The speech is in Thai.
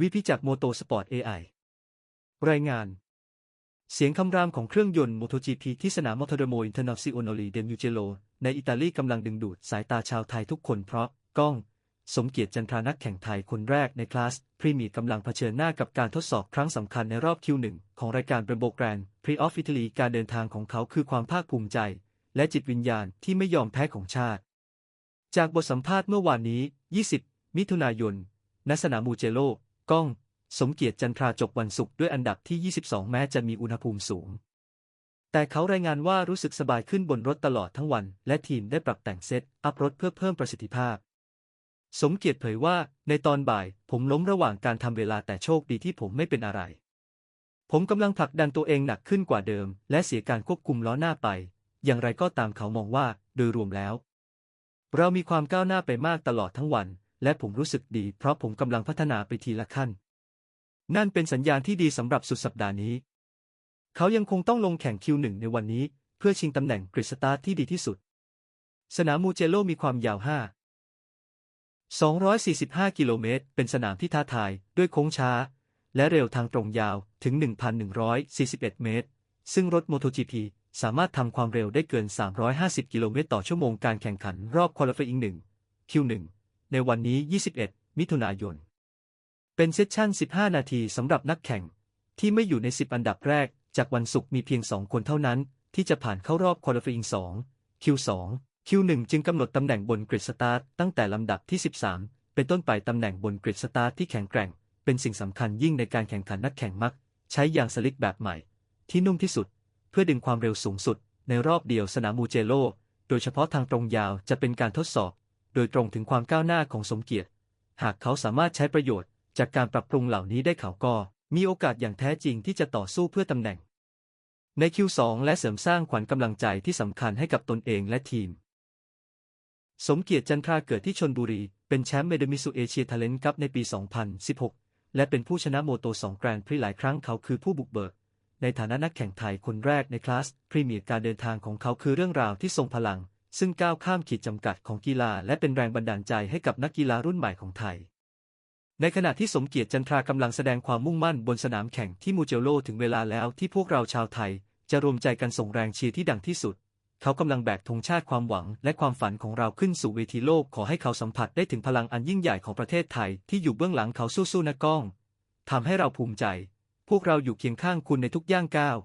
วิพิจากโมโตสปอร์ต AI รายงาน เสียงคำรามของเครื่องยนต์ MotoGP ที่สนามมอเตอร์โมอินเตอร์นาซิโอนลีเดมิเจโลในอิตาลีกำลังดึงดูดสายตาชาวไทยทุกคนเพราะก้อง สมเกียรติจันทรานักแข่งไทยคนแรกในคลาส พรีเมียร์กำลังเผชิญหน้ากับการทดสอบครั้งสำคัญในรอบ Q1 ของรายการเบรโบแกรนพรีออฟอิตาลีการเดินทางของเขาคือความภาคภูมิใจ และจิตวิญญาณที่ไม่ยอมแพ้ของชาติ จากบทสัมภาษณ์เมื่อวานนี้ 20 มิถุนายนณสนามมูเจโล ก้อง สมเกียรติจันทราจบวันศุกร์ด้วยอันดับที่ 22 แม้จะมีอุณหภูมิสูง แต่เขารายงานว่ารู้สึกสบายขึ้นบนรถตลอดทั้งวัน และทีมได้ปรับแต่งเซตอัพรถเพื่อเพิ่มประสิทธิภาพ สมเกียรติเผยว่า ในตอนบ่าย ผมล้มระหว่างการทำเวลาแต่โชคดีที่ผมไม่เป็นอะไร ผมกำลังผลักดันตัวเองหนักขึ้นกว่าเดิม และเสียการควบคุมล้อหน้าไป อย่างไรก็ตามเขามองว่า โดยรวมแล้ว เรามีความก้าวหน้าไปมากตลอดทั้งวัน และผมรู้สึกดีเพราะผมกำลังพัฒนาไปทีละขั้น นั่นเป็นสัญญาณที่ดีสำหรับสุดสัปดาห์นี้ เขายังคงต้องลงแข่งคิวหนึ่งในวันนี้ เพื่อชิงตำแหน่งกริสตาร์ที่ดีที่สุด สนามมูเจโลมีความยาว 5 245 กิโลเมตร เป็นสนามที่ท้าทายด้วยโค้งช้า และเร็วทางตรงยาวถึง 1,141 เมตร ซึ่งรถ MotoGP สามารถทำความเร็วได้เกิน 350 กิโลเมตรต่อชั่วโมงการแข่งขันรอบควอลิฟายอิง1 Q1 ในวันนี้ 21 มิถุนายน เป็นเซสชั่น 15 นาทีสำหรับนักแข่ง ที่ไม่อยู่ใน 10 อันดับแรก จากวันศุกร์มีเพียง 2 คนเท่านั้น ที่จะผ่านเข้ารอบควอลิฟายอิง2 Q2 Q1 จึงกำหนดตำแหน่งบนกริดสตาร์ทตั้งแต่ลำดับที่ 13 เป็นต้นไปตำแหน่งบนกริดสตาร์ทที่แข็งแกร่ง เป็นสิ่งสำคัญยิ่งในการแข่งขันนักแข่งมัก ใช้ยางสลิกแบบใหม่ ที่นุ่มที่สุด เพื่อดึงความเร็วสูงสุด ในรอบเดียวสนามมูเจโลโดยเฉพาะทางตรงยาวจะเป็นการทดสอบ โดยตรงถึงความก้าวหน้าของสมเกียรติ หากเขาสามารถใช้ประโยชน์ จากการปรับปรุงเหล่านี้ได้เขาก็มีโอกาสอย่างแท้จริงที่จะต่อสู้เพื่อตำแหน่ง ใน Q2 และเสริมสร้างขวัญกำลังใจที่สำคัญให้กับตนเองและทีม สมเกียรติจันทราเกิดที่ชนบุรี เป็นแชมป์เมดมิสุเอเชียทาเลนต์คัพในปี 2016 และเป็นผู้ชนะโมโต2แกรนด์พรีหลายครั้งเขาคือผู้บุกเบิก ในฐานะนักแข่งไทยคนแรกในคลาสพรีเมียร์การเดินทางของเขาคือเรื่องราวที่ทรงพลัง ซึ่งก้าวข้ามขีดจำกัดของกีฬาและเป็นแรงบันดาลใจให้กับนักกีฬารุ่นใหม่ของไทย ในขณะที่สมเกียรติจันทรากำลังแสดงความมุ่งมั่นบนสนามแข่งที่มูเจโลถึงเวลาแล้วที่พวกเราชาวไทย จะรวมใจกันส่งแรงเชียร์ที่ดังที่สุด เขากำลังแบกธงชาติความหวังและความฝันของเราขึ้นสู่เวทีโลกขอให้เขาสัมผัสได้ถึงพลังอันยิ่งใหญ่ของประเทศไทยที่อยู่เบื้องหลังเขาสู้ๆนะก้องทำให้เราภูมิใจ พวกเราอยู่เคียงข้างคุณในทุกย่างก้าว